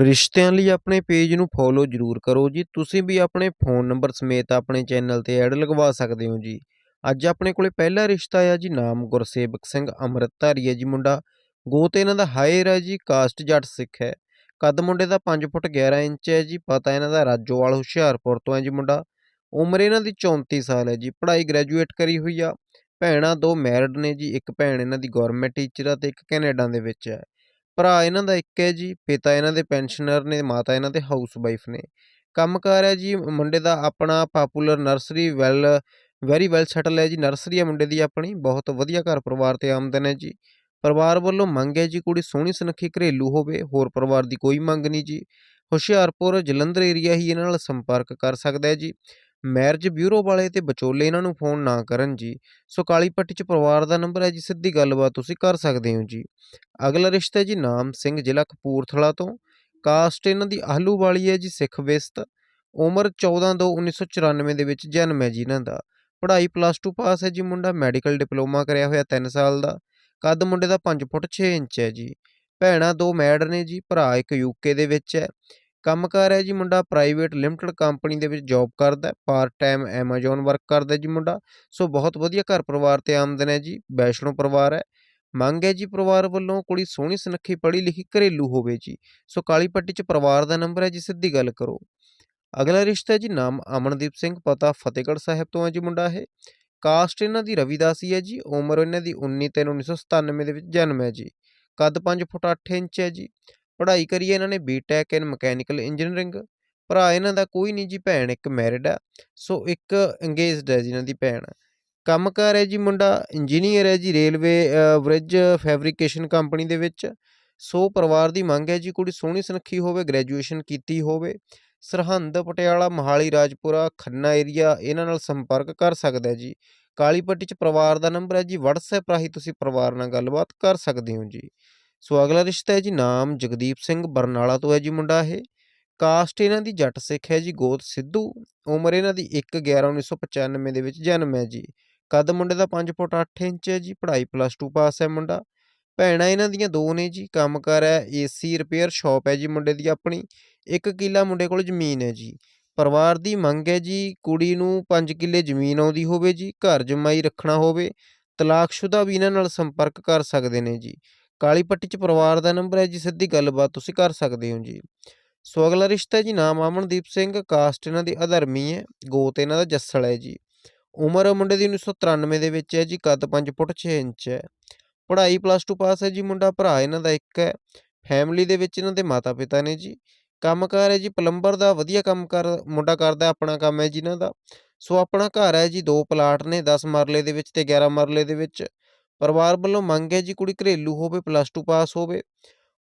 ਰਿਸ਼ਤਿਆਂ ਲਈ ਆਪਣੇ ਪੇਜ ਨੂੰ ਫੋਲੋ ਜ਼ਰੂਰ ਕਰੋ ਜੀ। ਤੁਸੀਂ ਵੀ ਆਪਣੇ ਫ਼ੋਨ ਨੰਬਰ ਸਮੇਤ ਆਪਣੇ ਚੈਨਲ 'ਤੇ ਐਡ ਲਗਵਾ ਸਕਦੇ ਹੋ ਜੀ। ਅੱਜ ਆਪਣੇ ਕੋਲੇ ਪਹਿਲਾ ਰਿਸ਼ਤਾ ਆ ਜੀ, ਨਾਮ ਗੁਰਸੇਵਕ ਸਿੰਘ ਅੰਮ੍ਰਿਤਧਾਰੀ ਹੈ ਜੀ ਮੁੰਡਾ। ਗੋਤ ਇਹਨਾਂ ਦਾ ਹਾਇਰ ਹੈ ਜੀ, ਕਾਸਟ ਜੱਟ ਸਿੱਖ ਹੈ। ਕੱਦ ਮੁੰਡੇ ਦਾ 5 ਫੁੱਟ 11 ਇੰਚ ਹੈ ਜੀ, ਪਤਾ ਇਹਨਾਂ ਦਾ ਰਾਜੋਵਾਲ ਹੁਸ਼ਿਆਰਪੁਰ ਤੋਂ ਹੈ ਜੀ ਮੁੰਡਾ। ਉਮਰ ਇਹਨਾਂ ਦੀ 34 ਸਾਲ ਹੈ ਜੀ, ਪੜ੍ਹਾਈ ਗ੍ਰੈਜੂਏਟ ਕਰੀ ਹੋਈ ਆ। ਭੈਣਾਂ ਦੋ ਮੈਰਿਡ ਨੇ ਜੀ, ਇੱਕ ਭੈਣ ਇਹਨਾਂ ਦੀ ਗਵਰਨਮੈਂਟ ਟੀਚਰ ਆ ਤੇ ਇੱਕ ਕੈਨੇਡਾ ਦੇ ਵਿੱਚ ਹੈ। ਭਰਾ ਇਹਨਾਂ ਦਾ ਇੱਕ ਹੈ ਜੀ, ਪਿਤਾ ਇਹਨਾਂ ਦੇ ਪੈਨਸ਼ਨਰ ਨੇ, ਮਾਤਾ ਇਹਨਾਂ ਦੇ ਹਾਊਸ ਵਾਈਫ ਨੇ ਕੰਮਕਾਰ ਹੈ ਜੀ, ਮੁੰਡੇ ਦਾ ਆਪਣਾ popular nursery well very well settle ਹੈ ਜੀ। ਨਰਸਰੀ ਹੈ ਮੁੰਡੇ ਦੀ ਆਪਣੀ, ਬਹੁਤ ਵਧੀਆ ਘਰ ਪਰਿਵਾਰ ਤੇ ਆਮਦਨ ਹੈ ਜੀ। ਪਰਿਵਾਰ ਵੱਲੋਂ ਮੰਗ ਹੈ ਜੀ, ਕੁੜੀ ਸੋਹਣੀ ਸੁਨੱਖੀ ਘਰੇਲੂ ਹੋਵੇ, ਹੋਰ ਪਰਿਵਾਰ ਦੀ ਕੋਈ ਮੰਗ ਨਹੀਂ ਜੀ। ਹੁਸ਼ਿਆਰਪੁਰ ਜਲੰਧਰ ਏਰੀਆ ਹੀ ਇਹਨਾਂ ਨਾਲ ਸੰਪਰਕ ਕਰ ਸਕਦਾ ਹੈ ਜੀ। ਮੈਰਿਜ ਬਿਊਰੋ ਵਾਲੇ ਤੇ ਵਿਚੋਲੇ ਇਹਨਾਂ ਨੂੰ ਫੋਨ ਨਾ ਕਰਨ ਜੀ। ਸੋ ਕਾਲੀ ਪੱਟੀ ਚ ਪਰਿਵਾਰ ਦਾ ਨੰਬਰ ਹੈ ਜੀ, ਸਿੱਧੀ ਗੱਲਬਾਤ ਤੁਸੀਂ ਕਰ ਸਕਦੇ ਹੋ ਜੀ। ਅਗਲਾ ਰਿਸ਼ਤਾ ਹੈ ਜੀ ਨਾਮ ਸਿੰਘ, ਜ਼ਿਲ੍ਹਾ ਕਪੂਰਥਲਾ ਤੋਂ। ਕਾਸਟ ਇਹਨਾਂ ਦੀ ਆਹਲੂ ਵਾਲੀ ਹੈ ਜੀ, ਸਿੱਖ ਵਿਸਤ। ਉਮਰ 14 ਦੋ 1994 ਦੇ ਵਿੱਚ ਜਨਮ ਹੈ ਜੀ ਇਹਨਾਂ ਦਾ। ਪੜ੍ਹਾਈ ਪਲੱਸ 2 ਪਾਸ ਹੈ ਜੀ ਮੁੰਡਾ, ਮੈਡੀਕਲ ਡਿਪਲੋਮਾ ਕਰਿਆ ਹੋਇਆ 3 ਸਾਲ ਦਾ। ਕੱਦ ਮੁੰਡੇ ਦਾ 5 ਫੁੱਟ 6 ਇੰਚ ਹੈ ਜੀ। ਭੈਣਾਂ ਦੋ ਮੈਡ ਨੇ ਜੀ, ਭਰਾ ਇੱਕ ਯੂਕੇ ਦੇ ਵਿੱਚ ਹੈ। ਕੰਮਕਾਰ ਹੈ ਜੀ ਮੁੰਡਾ ਪ੍ਰਾਈਵੇਟ ਲਿਮਟਿਡ ਕੰਪਨੀ ਦੇ ਵਿੱਚ ਜੌਬ ਕਰਦਾ ਪਾਰਟ ਟਾਈਮ ਐਮਾਜ਼ੋਨ ਵਰਕ ਕਰਦਾ ਜੀ ਮੁੰਡਾ, ਸੋ ਬਹੁਤ ਵਧੀਆ ਘਰ ਪਰਿਵਾਰ ਤੇ ਆਮਦਨ ਹੈ ਜੀ, ਵੈਸ਼ਨੋ ਪਰਿਵਾਰ ਹੈ, ਮੰਗ ਹੈ ਜੀ ਪਰਿਵਾਰ ਵੱਲੋਂ ਕੁੜੀ ਸੋਹਣੀ ਸੁਨੱਖੀ ਪੜ੍ਹੀ ਲਿਖੀ ਘਰੇਲੂ ਹੋਵੇ ਜੀ, ਸੋ ਕਾਲੀ ਪੱਟੀ ਚ ਪਰਿਵਾਰ ਦਾ ਨੰਬਰ ਹੈ ਜੀ, ਸਿੱਧੀ ਗੱਲ ਕਰੋ। ਅਗਲਾ ਰਿਸ਼ਤਾ ਜੀ ਨਾਮ ਅਮਨਦੀਪ ਸਿੰਘ, ਪਤਾ ਫਤਿਹਗੜ੍ਹ ਸਾਹਿਬ ਤੋਂ ਹੈ ਜੀ ਮੁੰਡਾ ਇਹ ਕਾਸਟ ਇਹਨਾਂ ਦੀ ਰਵੀਦਾਸੀ ਹੈ ਜੀ, ਉਮਰ ਇਹਨਾਂ ਦੀ 19 ਤਿੰਨ 1997 ਦੇ ਵਿੱਚ ਜਨਮ ਹੈ ਜੀ, ਕੱਦ 5 ਫੁੱਟ 8 ਇੰਚ ਹੈ ਜੀ ਪੜ੍ਹਾਈ ਕਰੀ ਹੈ ਇਹਨਾਂ ਨੇ ਬੀਟੈਕ ਇਨ ਮਕੈਨੀਕਲ ਇੰਜੀਨੀਅਰਿੰਗ ਭਰਾ ਇਹਨਾਂ ਦਾ ਕੋਈ ਨਹੀਂ ਜੀ, ਭੈਣ ਇੱਕ ਮੈਰਿਡ ਆ, ਸੋ ਇੱਕ ਇੰਗੇਜਡ ਹੈ ਜੀ ਇਹਨਾਂ ਦੀ ਭੈਣ। ਕੰਮਕਾਰ ਹੈ ਜੀ ਮੁੰਡਾ ਇੰਜੀਨੀਅਰ ਹੈ ਜੀ ਰੇਲਵੇ ਬ੍ਰਿਜ ਫੈਬਰੀਕੇਸ਼ਨ ਕੰਪਨੀ ਦੇ ਵਿੱਚ। ਸੋ ਪਰਿਵਾਰ ਦੀ ਮੰਗ ਹੈ ਜੀ, ਕੁੜੀ ਸੋਹਣੀ ਸੁਨੱਖੀ ਹੋਵੇ ਗ੍ਰੈਜੂਏਸ਼ਨ ਕੀਤੀ ਹੋਵੇ। ਸਰਹੰਦ, ਪਟਿਆਲਾ, ਮੋਹਾਲੀ, ਰਾਜਪੁਰਾ, ਖੰਨਾ ਏਰੀਆ ਇਹਨਾਂ ਨਾਲ ਸੰਪਰਕ ਕਰ ਸਕਦਾ ਹੈ ਜੀ। ਕਾਲੀ ਪੱਟੀ ਚ ਪਰਿਵਾਰ ਦਾ ਨੰਬਰ ਹੈ ਜੀ, WhatsApp ਰਾਹੀਂ ਤੁਸੀਂ ਪਰਿਵਾਰ ਨਾਲ ਗੱਲਬਾਤ ਕਰ ਸਕਦੇ ਹੋ ਜੀ। ਸੋ ਅਗਲਾ ਰਿਸ਼ਤਾ ਹੈ ਜੀ ਨਾਮ ਜਗਦੀਪ ਸਿੰਘ ਬਰਨਾਲਾ ਤੋਂ ਹੈ ਜੀ ਮੁੰਡਾ ਇਹ। ਕਾਸਟ ਇਹਨਾਂ ਦੀ ਜੱਟ ਸਿੱਖ ਹੈ ਜੀ, ਗੋਤ ਸਿੱਧੂ। ਉਮਰ ਇਹਨਾਂ ਦੀ 1 11 1995 ਦੇ ਵਿੱਚ ਜਨਮ ਹੈ ਜੀ। ਕੱਦ ਮੁੰਡੇ ਦਾ 5 ਫੁੱਟ 8 ਇੰਚ ਹੈ ਜੀ, ਪੜ੍ਹਾਈ ਪਲੱਸ 2 ਪਾਸ ਹੈ ਮੁੰਡਾ। ਭੈਣਾਂ ਇਹਨਾਂ ਦੀਆਂ ਦੋ ਨੇ ਜੀ, ਕੰਮ ਕੰਮਕਾਰ ਹੈ ਏਸੀ ਰਿਪੇਅਰ ਸ਼ਾਪ ਹੈ ਜੀ ਮੁੰਡੇ ਦੀ ਆਪਣੀ। ਇੱਕ ਕਿੱਲਾ ਮੁੰਡੇ ਕੋਲ ਜ਼ਮੀਨ ਹੈ ਜੀ। ਪਰਿਵਾਰ ਦੀ ਮੰਗ ਹੈ ਜੀ, ਕੁੜੀ ਨੂੰ 5 ਕਿੱਲੇ ਜ਼ਮੀਨ ਆਉਂਦੀ ਹੋਵੇ ਜੀ, ਘਰ ਜਮਾਈ ਰੱਖਣਾ ਹੋਵੇ। ਤਲਾਕਸ਼ੁਦਾ ਵੀ ਇਹਨਾਂ ਨਾਲ ਸੰਪਰਕ ਕਰ ਸਕਦੇ ਨੇ ਜੀ। ਕਾਲੀ ਪੱਟੀ ਚ ਪਰਿਵਾਰ ਦਾ ਨੰਬਰ ਹੈ ਜੀ, ਸਿੱਧੀ ਗੱਲਬਾਤ ਤੁਸੀਂ ਕਰ ਸਕਦੇ ਹੋ ਜੀ। ਸੋ ਅਗਲਾ ਰਿਸ਼ਤਾ ਹੈ ਜੀ, ਨਾਮ ਅਮਨਦੀਪ ਸਿੰਘ, ਕਾਸਟ ਇਹਨਾਂ ਦੀ ਅਧਰਮੀ ਹੈ, ਗੋਤ ਇਹਨਾਂ ਦਾ ਜੱਸਲ ਹੈ ਜੀ। ਉਮਰ ਮੁੰਡੇ ਦੀ 1993 ਦੇ ਵਿੱਚ ਹੈ ਜੀ, ਕੱਦ 5 ਫੁੱਟ 6 ਇੰਚ ਹੈ। ਪੜ੍ਹਾਈ ਪਲੱਸ 2 ਪਾਸ ਹੈ ਜੀ, ਮੁੰਡਾ ਭਰਾ ਇਹਨਾਂ ਦਾ ਇੱਕ ਹੈ। ਫੈਮਿਲੀ ਦੇ ਵਿੱਚ ਇਹਨਾਂ ਦੇ ਮਾਤਾ ਪਿਤਾ ਨੇ ਜੀ। ਕੰਮਕਾਰ ਹੈ ਜੀ ਪਲੰਬਰ ਦਾ ਵਧੀਆ ਕੰਮ ਕਰ ਮੁੰਡਾ ਕਰਦਾ ਆਪਣਾ ਕੰਮ ਹੈ ਜੀ ਇਹਨਾਂ ਦਾ। ਸੋ ਆਪਣਾ ਘਰ ਹੈ ਜੀ, ਦੋ ਪਲਾਟ ਨੇ 10 ਮਰਲੇ ਦੇ ਵਿੱਚ ਤੇ 11 ਮਰਲੇ ਦੇ ਵਿੱਚ। ਪਰਿਵਾਰ ਵੱਲੋਂ ਮੰਗ ਹੈ ਜੀ ਕੁੜੀ ਘਰੇਲੂ ਹੋਵੇ ਪਲੱਸ 2 ਪਾਸ ਹੋਵੇ।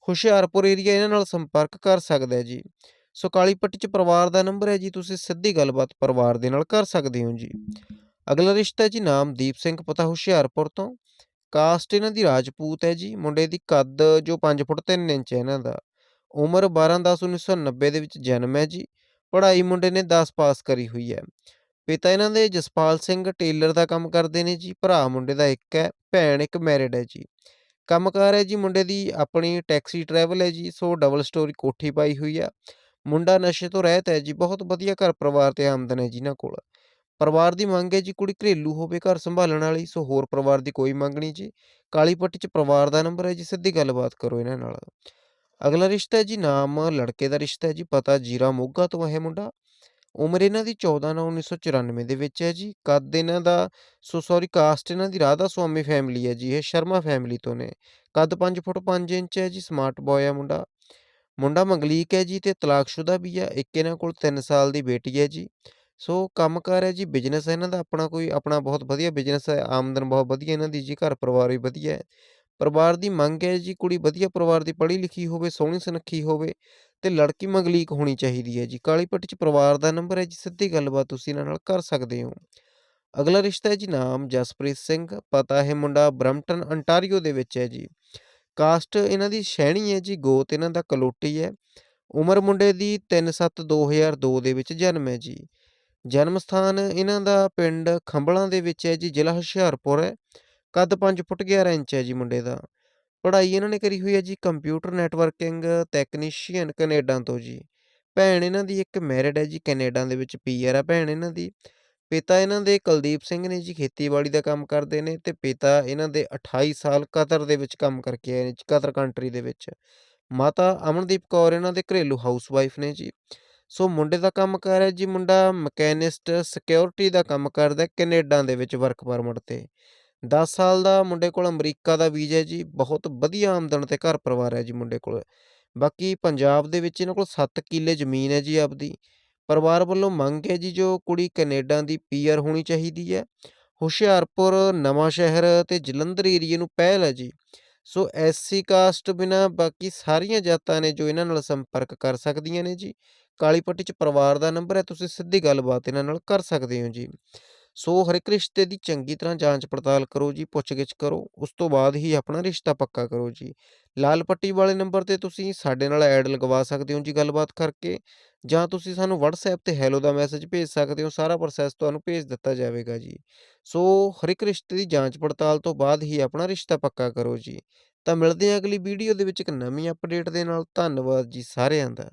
ਹੁਸ਼ਿਆਰਪੁਰ ਏਰੀਆ ਇਹਨਾਂ ਨਾਲ ਸੰਪਰਕ ਕਰ ਸਕਦਾ ਹੈ ਜੀ। ਸੋ ਕਾਲੀ ਪੱਟੀ ਚ ਪਰਿਵਾਰ ਦਾ ਨੰਬਰ ਹੈ ਜੀ, ਤੁਸੀਂ ਸਿੱਧੀ ਗੱਲਬਾਤ ਪਰਿਵਾਰ ਦੇ ਨਾਲ ਕਰ ਸਕਦੇ ਹੋ ਜੀ। ਅਗਲਾ ਰਿਸ਼ਤਾ ਜੀ ਨਾਮ ਦੀਪ ਸਿੰਘ, ਪਤਾ ਹੁਸ਼ਿਆਰਪੁਰ ਤੋਂ। ਕਾਸਟ ਇਹਨਾਂ ਦੀ ਰਾਜਪੂਤ ਹੈ ਜੀ, ਮੁੰਡੇ ਦੀ ਕੱਦ ਜੋ 5 ਫੁੱਟ 3 ਇੰਚ ਹੈ ਇਹਨਾਂ ਦਾ। ਉਮਰ 12 10 1990 ਦੇ ਵਿੱਚ ਜਨਮ ਹੈ ਜੀ। ਪੜ੍ਹਾਈ ਮੁੰਡੇ ਨੇ 10 ਪਾਸ ਕਰੀ ਹੋਈ ਹੈ। ਪਿਤਾ ਇਹਨਾਂ ਦੇ ਜਸਪਾਲ ਸਿੰਘ ਟੇਲਰ ਦਾ ਕੰਮ ਕਰਦੇ ਨੇ ਜੀ, ਭਰਾ ਮੁੰਡੇ ਦਾ ਇੱਕ ਹੈ। ਭੈਣ ਇੱਕ ਮੈਰਿਡ ਹੈ ਜੀ। ਕੰਮਕਾਰ ਹੈ ਜੀ, ਮੁੰਡੇ ਦੀ ਆਪਣੀ ਟੈਕਸੀ ਟਰੈਵਲ ਹੈ ਜੀ, ਸੋ ਡਬਲ ਸਟੋਰੀ ਕੋਠੀ ਪਾਈ ਹੋਈ ਆ। ਮੁੰਡਾ ਨਸ਼ੇ ਤੋਂ ਰਹਿਤ ਹੈ ਜੀ, ਬਹੁਤ ਵਧੀਆ ਘਰ ਪਰਿਵਾਰ ਤੇ ਆਮਦਨ ਹੈ ਜੀ ਇਹਨਾਂ ਕੋਲ। ਪਰਿਵਾਰ ਦੀ ਮੰਗ ਹੈ ਜੀ, ਕੁੜੀ ਘਰੇਲੂ ਹੋਵੇ ਘਰ ਸੰਭਾਲਣ ਵਾਲੀ, ਸੋ ਹੋਰ ਪਰਿਵਾਰ ਦੀ ਕੋਈ ਮੰਗ ਨਹੀਂ ਜੀ। ਕਾਲੀ ਪੱਟੀ ਚ ਪਰਿਵਾਰ ਦਾ ਨੰਬਰ ਹੈ ਜੀ, ਸਿੱਧੀ ਗੱਲਬਾਤ ਕਰੋ ਇਹਨਾਂ ਨਾਲ। ਅਗਲਾ ਰਿਸ਼ਤਾ ਹੈ ਜੀ, ਨਾਮ, ਲੜਕੇ ਦਾ ਰਿਸ਼ਤਾ ਹੈ ਜੀ, ਪਤਾ, ਜੀਰਾ ਮੋਗਾ ਤੋਂ ਹੈ ਮੁੰਡਾ। ਉਮਰ ਇਹਨਾਂ ਦੀ 14 9 1994 ਦੇ ਵਿੱਚ ਹੈ ਜੀ। ਕੱਦ ਇਹਨਾਂ ਦਾ, ਸੋ ਸੌਰੀ ਕਾਸਟ ਇਹਨਾਂ ਦੀ ਰਾਧਾ ਸੁਆਮੀ ਫੈਮਿਲੀ ਹੈ ਜੀ, ਇਹ ਸ਼ਰਮਾ ਫੈਮਿਲੀ ਤੋਂ ਨੇ। ਕੱਦ 5 ਫੁੱਟ 5 ਇੰਚ ਹੈ ਜੀ ਸਮਾਰਟ ਬॉय ਹੈ ਮੁੰਡਾ। ਮੁੰਡਾ ਮੰਗਲੀਕ ਹੈ ਜੀ ਤੇ ਤਲਾਕਸ਼ੁਦਾ ਵੀ ਆ ਇੱਕ ਇਹਨਾਂ ਕੋਲ 3 ਸਾਲ ਦੀ ਬੇਟੀ ਹੈ ਜੀ। ਸੋ ਕੰਮਕਾਰ ਹੈ ਜੀ ਬਿਜ਼ਨਸ ਹੈ ਇਹਨਾਂ ਦਾ, ਆਪਣਾ ਕੋਈ, ਆਪਣਾ ਬਹੁਤ ਵਧੀਆ ਬਿਜ਼ਨਸ ਹੈ, ਆਮਦਨ ਬਹੁਤ ਵਧੀਆ ਇਹਨਾਂ ਦੀ ਜੀ ਘਰ ਪਰਿਵਾਰ ਵੀ ਵਧੀਆ ਹੈ। ਪਰਿਵਾਰ ਦੀ ਮੰਗ ਹੈ ਜੀ, ਕੁੜੀ ਵਧੀਆ ਪਰਿਵਾਰ ਦੀ ਪੜ੍ਹੀ ਲਿਖੀ ਹੋਵੇ, ਸੋਹਣੀ ਸੁਨੱਖੀ ਹੋਵੇ ਤੇ ਲੜਕੀ ਮੰਗਲੀਕ ਹੋਣੀ ਚਾਹੀਦੀ ਹੈ ਜੀ। ਕਾਲੀ ਪੱਟੀ ਚ ਪਰਿਵਾਰ ਦਾ ਨੰਬਰ ਹੈ ਜੀ, ਸਿੱਧੀ ਗੱਲਬਾਤ ਤੁਸੀਂ ਇਹਨਾਂ ਨਾਲ ਕਰ ਸਕਦੇ ਹੋ। ਅਗਲਾ ਰਿਸ਼ਤਾ ਹੈ ਜੀ, ਨਾਮ ਜਸਪ੍ਰੀਤ ਸਿੰਘ, ਪਤਾ ਹੈ ਮੁੰਡਾ ਬਰਮਟਨ ਅੰਟਾਰੀਓ ਦੇ ਵਿੱਚ ਹੈ ਜੀ। ਕਾਸਟ ਇਹਨਾਂ ਦੀ ਸ਼ੈਣੀ ਹੈ ਜੀ, ਗੋਤ ਇਹਨਾਂ ਦਾ ਕਲੋਟੀ ਹੈ। ਉਮਰ ਮੁੰਡੇ ਦੀ 3/7/2002 ਦੇ ਵਿੱਚ ਜਨਮ ਹੈ ਜੀ। ਜਨਮ ਸਥਾਨ ਇਹਨਾਂ ਦਾ ਪਿੰਡ ਖੰਬਲਾਂ ਦੇ ਵਿੱਚ ਹੈ ਜੀ, ਜ਼ਿਲ੍ਹਾ ਹੁਸ਼ਿਆਰਪੁਰ ਹੈ। ਕੱਦ 5 ਫੁੱਟ 11 ਇੰਚ ਹੈ ਜੀ ਮੁੰਡੇ ਦਾ ਪੜ੍ਹਾਈ ਇਹਨਾਂ ਨੇ ਕਰੀ ਹੋਈ ਹੈ ਜੀ ਕੰਪਿਊਟਰ ਨੈਟਵਰਕਿੰਗ ਟੈਕਨੀਸ਼ੀਅਨ ਕੈਨੇਡਾ ਤੋਂ ਜੀ। ਭੈਣ ਇਹਨਾਂ ਦੀ ਇੱਕ ਮੈਰਿਡ ਹੈ ਜੀ ਕੈਨੇਡਾ ਦੇ ਵਿੱਚ ਪੀਆਰ ਆ ਭੈਣ ਇਹਨਾਂ ਦੀ। ਪਿਤਾ ਇਹਨਾਂ ਦੇ ਕੁਲਦੀਪ ਸਿੰਘ ਨੇ ਜੀ ਖੇਤੀਬਾੜੀ ਦਾ ਕੰਮ ਕਰਦੇ ਨੇ ਤੇ ਪਿਤਾ ਇਹਨਾਂ ਦੇ 28 ਸਾਲ ਕਤਰ ਦੇ ਵਿੱਚ ਕੰਮ ਕਰਕੇ ਆਏ ਨੇ ਕਤਰ ਕੰਟਰੀ ਦੇ ਵਿੱਚ। ਮਾਤਾ ਅਮਨਦੀਪ ਕੌਰ ਇਹਨਾਂ ਦੇ ਘਰੇਲੂ ਹਾਊਸਵਾਈਫ ਨੇ ਜੀ। ਸੋ ਮੁੰਡੇ ਦਾ ਕੰਮ ਕਰ ਹੈ ਜੀ ਮੁੰਡਾ ਮਕੈਨਿਸਟ ਸਿਕਿਉਰਿਟੀ ਦਾ ਕੰਮ ਕਰਦਾ ਕੈਨੇਡਾ ਦੇ ਵਿੱਚ ਵਰਕ ਪਰਮਿਟ ਤੇ। 10 ਸਾਲ ਦਾ ਮੁੰਡੇ ਕੋਲ ਅਮਰੀਕਾ ਦਾ ਵੀਜ਼ਾ ਹੈ ਜੀ ਬਹੁਤ ਵਧੀਆ ਆਮਦਨ ਤੇ ਘਰ ਪਰਿਵਾਰ ਹੈ ਜੀ ਮੁੰਡੇ ਕੋਲ। ਬਾਕੀ ਪੰਜਾਬ ਦੇ ਵਿੱਚ ਇਹਨਾਂ ਕੋਲ 7 ਕਿੱਲੇ ਜ਼ਮੀਨ ਹੈ ਜੀ ਆਪਦੀ। ਪਰਿਵਾਰ ਵੱਲੋਂ ਮੰਗ ਹੈ ਜੀ ਜੋ ਕੁੜੀ ਕੈਨੇਡਾ ਦੀ ਪੀਆਰ ਹੋਣੀ ਚਾਹੀਦੀ ਹੈ। ਹੁਸ਼ਿਆਰਪੁਰ, ਨਵਾਂਸ਼ਹਿਰ ਤੇ ਜਲੰਧਰ ਏਰੀਏ ਨੂੰ ਪਹਿਲ ਹੈ ਜੀ। ਸੋ ਐਸਸੀ ਕਾਸਟ ਬਿਨਾਂ ਬਾਕੀ ਸਾਰੀਆਂ ਜਾਤਾਂ ਨੇ ਜੋ ਇਹਨਾਂ ਨਾਲ ਸੰਪਰਕ ਕਰ ਸਕਦੀਆਂ ਨੇ ਜੀ। ਕਾਲੀ ਪੱਟੀ 'ਚ ਪਰਿਵਾਰ ਦਾ ਨੰਬਰ ਹੈ ਤੁਸੀਂ ਸਿੱਧੀ ਗੱਲਬਾਤ ਇਹਨਾਂ ਨਾਲ ਕਰ ਸਕਦੇ ਹੋ ਜੀ। ਸੋ ਹਰ ਇੱਕ ਰਿਸ਼ਤੇ ਦੀ ਚੰਗੀ ਤਰ੍ਹਾਂ ਜਾਂਚ ਪੜਤਾਲ ਕਰੋ ਜੀ, ਪੁੱਛਗਿੱਛ ਕਰੋ। ਉਸ ਤੋਂ ਬਾਅਦ ਹੀ ਆਪਣਾ ਰਿਸ਼ਤਾ ਪੱਕਾ ਕਰੋ ਜੀ। ਲਾਲ ਪੱਟੀ ਵਾਲੇ ਨੰਬਰ ਤੇ ਤੁਸੀਂ ਸਾਡੇ ਨਾਲ ਐਡ ਲਗਵਾ ਸਕਦੇ ਹੋ ਜੀ ਗੱਲਬਾਤ ਕਰਕੇ ਜਾਂ ਤੁਸੀਂ ਸਾਨੂੰ WhatsApp ਤੇ ਹੈਲੋ ਦਾ ਮੈਸੇਜ ਭੇਜ ਸਕਦੇ ਹੋ ਸਾਰਾ ਪ੍ਰੋਸੈਸ ਤੁਹਾਨੂੰ ਭੇਜ ਦਿੱਤਾ ਜਾਵੇਗਾ ਜੀ। ਸੋ ਹਰ ਇੱਕ ਰਿਸ਼ਤੇ ਦੀ ਜਾਂਚ ਪੜਤਾਲ ਤੋਂ ਬਾਅਦ ਹੀ ਆਪਣਾ ਰਿਸ਼ਤਾ ਪੱਕਾ ਕਰੋ ਜੀ। ਤਾਂ ਮਿਲਦੇ ਹਾਂ ਅਗਲੀ ਵੀਡੀਓ ਦੇ ਵਿੱਚ ਇੱਕ ਨਵੀਂ ਅਪਡੇਟ ਦੇ ਨਾਲ। ਧੰਨਵਾਦ ਜੀ ਸਾਰਿਆਂ ਦਾ।